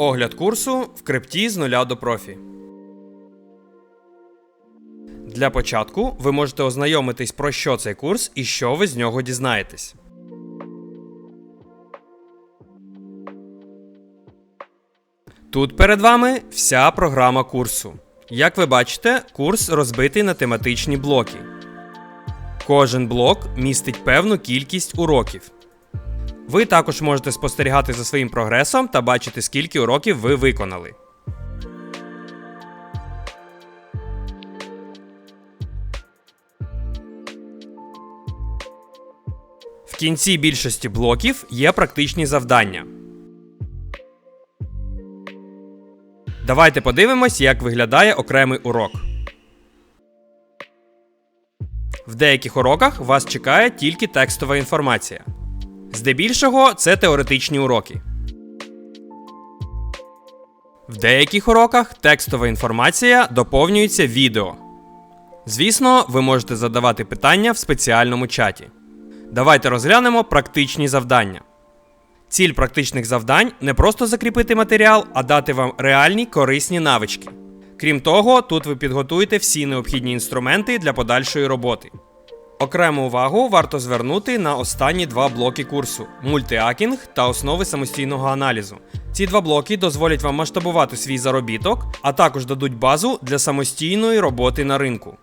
Огляд курсу в крипті з нуля до профі. Для початку ви можете ознайомитись про що цей курс і що ви з нього дізнаєтесь. Тут перед вами вся програма курсу. Як ви бачите, курс розбитий на тематичні блоки. Кожен блок містить певну кількість уроків. Ви також можете спостерігати за своїм прогресом та бачити, скільки уроків ви виконали. В кінці більшості блоків є практичні завдання. Давайте подивимось, як виглядає окремий урок. В деяких уроках вас чекає тільки текстова інформація. Здебільшого це теоретичні уроки. В деяких уроках текстова інформація доповнюється відео. Звісно, ви можете задавати питання в спеціальному чаті. Давайте розглянемо практичні завдання. Ціль практичних завдань не просто закріпити матеріал, а дати вам реальні корисні навички. Крім того, тут ви підготуєте всі необхідні інструменти для подальшої роботи. Окрему увагу варто звернути на останні два блоки курсу мультиакінг та основи самостійного аналізу. Ці два блоки дозволять вам масштабувати свій заробіток, а також дадуть базу для самостійної роботи на ринку.